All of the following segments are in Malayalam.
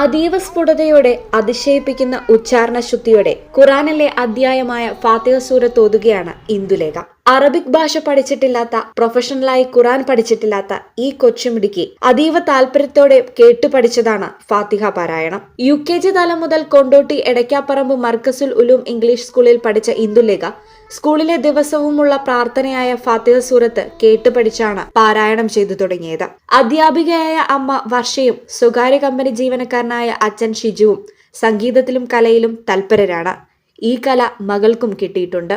അതീവ സ്ഫുടതയോടെ അതിശയിപ്പിക്കുന്ന ഉച്ചാരണ ശുദ്ധിയോടെ ഖുറാനിലെ അധ്യായമായ ഫാത്തിഹ സൂറത്ത് ഓതുകയാണ് ഇന്ദുലേഖ. അറബിക് ഭാഷ പഠിച്ചിട്ടില്ലാത്ത പ്രൊഫഷണലായി ഖുറാൻ പഠിച്ചിട്ടില്ലാത്ത ഈ കൊച്ചുമിടിക്ക് അതീവ താല്പര്യത്തോടെ കേട്ടു പഠിച്ചതാണ് ഫാത്തിഹ പാരായണം. യു കെ ജി തലം മുതൽ കൊണ്ടോട്ടി എടയ്ക്കാപ്പറമ്പ് മർക്കസുൽ ഉലൂം ഇംഗ്ലീഷ് സ്കൂളിൽ പഠിച്ച ഇന്ദുലേഖ സ്കൂളിലെ ദിവസവുമുള്ള പ്രാർത്ഥനയായ ഫാത്തിഹ സൂറത്ത് കേട്ടുപഠിച്ചാണ് പാരായണം ചെയ്തു തുടങ്ങിയത്. അധ്യാപികയായ അമ്മ വർഷയും സ്വകാര്യ കമ്പനി ജീവനക്കാരനായ അച്ഛൻ ഷിജുവും സംഗീതത്തിലും കലയിലും തൽപരരാണ്. ഈ കല മകൾക്കും കിട്ടിയിട്ടുണ്ട്.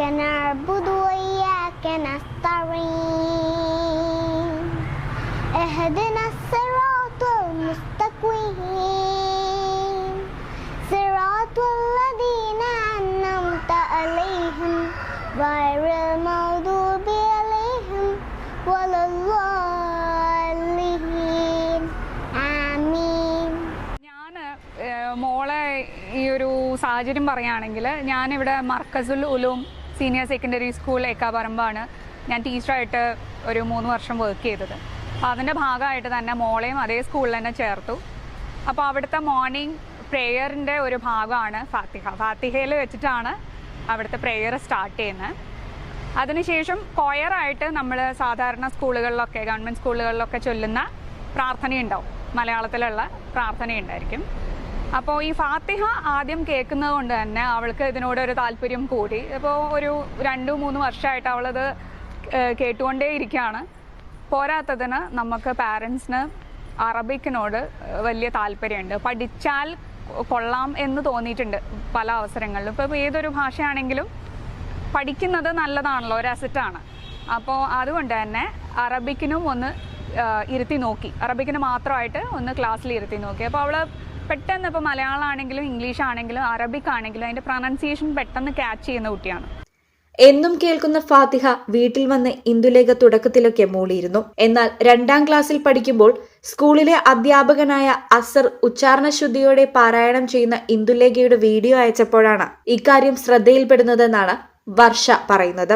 نعبد وإياك نستعين اهدنا الصراط المستقيم صراط الذين أنعمت عليهم غير المغضوب عليهم ولا الضالين آمين ഞാൻ മോളെ ഈ ഒരു സാഹചര്യം പറയുകയാണെങ്കിൽ ഞാനിവിടെ Markazul Uloom senior secondary school ഏക്കാപറമ്പാണ് ഞാൻ ടീച്ചറായിട്ട് ഒരു മൂന്ന് വർഷം വർക്ക് ചെയ്തത്. അതിന്റെ ഭാഗമായിട്ട് തന്നെ മോളെയും അതേ സ്കൂളിൽ തന്നെ ചേർത്തു. അപ്പോൾ അവിടുത്തെ മോർണിംഗ് പ്രെയറിന്റെ ഒരു ഭാഗമാണ് ഫാത്തിഹ. ഫാത്തിഹയിൽ വെച്ചിട്ടാണ് അവിടുത്തെ പ്രെയർ സ്റ്റാർട്ട് ചെയ്യുന്നത് അതിനുശേഷം കൊയറായിട്ട് നമ്മൾ സാധാരണ സ്കൂളുകളിലൊക്കെ ഗവൺമെന്റ് സ്കൂളുകളിലൊക്കെ ചൊല്ലുന്ന പ്രാർത്ഥനയുണ്ടാവും. മലയാളത്തിലുള്ള പ്രാർത്ഥനയുണ്ടായിരിക്കും. അപ്പോൾ ഈ ഫാത്തിഹ ആദ്യം കേൾക്കുന്നത് കൊണ്ട് തന്നെ അവൾക്ക് ഇതിനോട് ഒരു താല്പര്യം കൂടി. ഇപ്പോൾ ഒരു രണ്ടു മൂന്ന് വർഷമായിട്ട് അവളത് കേട്ടുകൊണ്ടേ ഇരിക്കുകയാണ്. പോരാത്തതിന് നമുക്ക് പാരൻസിന് അറബിക്കിനോട് വലിയ താല്പര്യമുണ്ട്. പഠിച്ചാൽ കൊള്ളാം എന്ന് തോന്നിയിട്ടുണ്ട് പല അവസരങ്ങളിലും. ഇപ്പോൾ ഏതൊരു ഭാഷയാണെങ്കിലും പഠിക്കുന്നത് നല്ലതാണല്ലോ ഒരു അസറ്റാണ് അപ്പോൾ അതുകൊണ്ട് തന്നെ അറബിക്കിനും ഒന്ന് ഇരുത്തി നോക്കി. അറബിക്കിന് മാത്രമായിട്ട് ഒന്ന് ക്ലാസ്സിൽ ഇരുത്തി നോക്കി. അപ്പോൾ അവൾ പെട്ടെന്ന് ഇപ്പോൾ മലയാളം ആണെങ്കിലും ഇംഗ്ലീഷ് ആണെങ്കിലും അറബിക് ആണെങ്കിലും അതിന്റെ പ്രൊനൗൺസിയേഷൻ പെട്ടെന്ന് ക്യാച്ച് ചെയ്യുന്ന കുട്ടിയാണ്. എന്നും കേൾക്കുന്ന ഫാത്തിഹ വീട്ടിൽ വന്ന് ഇന്ദുലേഖ തുടക്കത്തിലൊക്കെ മൂളിയിരുന്നു. എന്നാൽ രണ്ടാം ക്ലാസ്സിൽ പഠിക്കുമ്പോൾ സ്കൂളിലെ അധ്യാപകനായ അസർ ഉച്ചാരണ ശുദ്ധിയോടെ പാരായണം ചെയ്യുന്ന ഇന്ദുലേഖയുടെ വീഡിയോ അയച്ചപ്പോഴാണ് ഇക്കാര്യം ശ്രദ്ധയിൽപ്പെടുന്നതെന്നാണ് വർഷ പറയുന്നത്.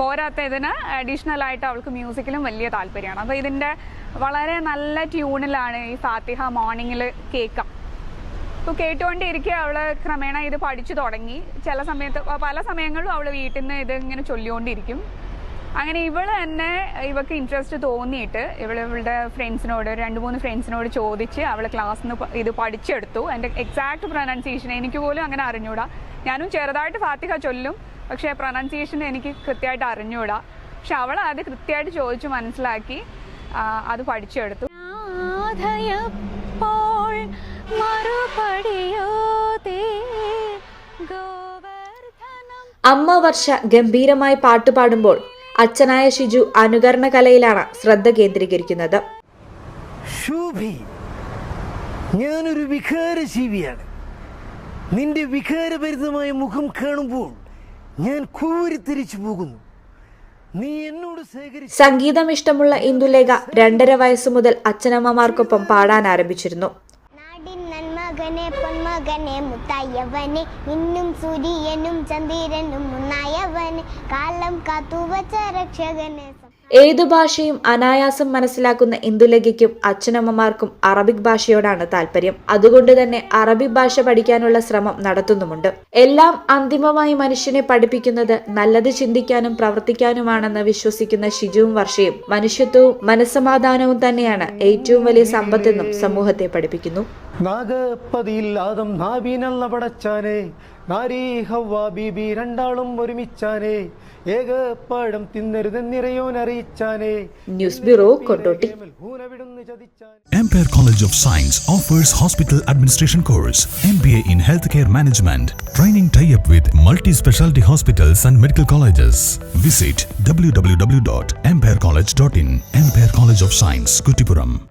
പോരാത്തതിന് അഡീഷണൽ ആയിട്ട് അവൾക്ക് മ്യൂസിക്കിലും വലിയ താല്പര്യമാണ്. അപ്പോൾ ഇതിന്റെ വളരെ നല്ല ട്യൂണിലാണ് ഈ ഫാത്തിഹ മോർണിംഗിൽ കേൾക്കാം. അപ്പോൾ കേട്ടുകൊണ്ടിരിക്കുക അവൾ ക്രമേണ ഇത് പഠിച്ചു തുടങ്ങി. ചില സമയത്ത് പല സമയങ്ങളിലും അവൾ വീട്ടിൽ നിന്ന് ഇത് ഇങ്ങനെ ചൊല്ലിക്കൊണ്ടിരിക്കും. അങ്ങനെ ഇവൾ തന്നെ ഇവൾക്ക് ഇൻട്രസ്റ്റ് തോന്നിയിട്ട് ഇവൾ ഇവളുടെ ഫ്രണ്ട്സിനോട് രണ്ട് മൂന്ന് ഫ്രണ്ട്സിനോട് ചോദിച്ച് അവൾ ക്ലാസ്സിൽ നിന്ന് ഇത് പഠിച്ചെടുത്തു. എന്റെ എക്സാക്ട് പ്രൊനൗൺസിയേഷൻ എനിക്ക് പോലും അങ്ങനെ അറിഞ്ഞൂടാ. ഞാനും ചെറുതായിട്ട് ഫാത്തിഹ ചൊല്ലും പക്ഷേ പ്രൊനൗൺസിയേഷൻ എനിക്ക് കൃത്യമായിട്ട് അറിഞ്ഞൂടാ. പക്ഷെ അവൾ അത് കൃത്യമായിട്ട് ചോദിച്ച് മനസ്സിലാക്കി. അത് പഠിച്ചെടുത്തു. അമ്മ വർഷ ഗംഭീരമായി പാട്ട് പാടുമ്പോൾ അച്ഛനായ ഷിജു അനുകരണ കലയിലാണ് ശ്രദ്ധ കേന്ദ്രീകരിക്കുന്നത്. ഞാനൊരു ഞാനൊരു വികാരജീവിയാണ്. നിന്റെ വികാരഭരിതമായ മുഖം കാണുമ്പോൾ ഞാൻ കോരിത്തിരിച്ചു പോകുന്നു. നീ എന്നോട് ശേഖരിച്ച സംഗീതം ഇഷ്ടമുള്ള ഇന്ദുലേഖ രണ്ടര വയസ്സു മുതൽ അച്ഛനമ്മമാർക്കൊപ്പം പാടാൻ ആരംഭിച്ചിരുന്നു. പൊന്മകനെ മുത്തായവനെ ഇന്നും സൂര്യനും ചന്ദ്രനും മുന്നായവനെ കാലം കാത്തുവച്ച രക്ഷകനെ ഏതു ഭാഷയും അനായാസം മനസ്സിലാക്കുന്ന ഇന്ദുലേഖയ്ക്കും അച്ഛനമ്മമാർക്കും അറബിക് ഭാഷയോടാണ് താല്പര്യം അതുകൊണ്ട് തന്നെ അറബി ഭാഷ പഠിക്കാനുള്ള ശ്രമം നടത്തുന്നുമുണ്ട്. എല്ലാം അന്തിമമായി മനുഷ്യനെ പഠിപ്പിക്കുന്നത് നല്ലത് ചിന്തിക്കാനും പ്രവർത്തിക്കാനുമാണെന്ന് വിശ്വസിക്കുന്ന ഷിജുവും വർഷയും മനുഷ്യത്വവും മനസ്സമാധാനവും തന്നെയാണ് ഏറ്റവും വലിയ സമ്പത്തെന്നും സമൂഹത്തെ പഠിപ്പിക്കുന്നു. നാരീ ഹവ്വ ബീബി രണ്ടാളും ഒരുമിച്ചാനെ ഏകപ്പാടം തിന്നരുതെന്നിറയോൻ അറിയിച്ചാനെ ന്യൂസ് ബ്യൂറോ കൊണ്ടോട്ടി ഊനവിടുന്ന് ചതിച്ചാൻ Empire College of Science offers hospital administration course, MBA in healthcare management, training tie-up with multi-specialty hospitals and medical colleges. Visit www.empirecollege.in. Empire College of Science, Kutipuram.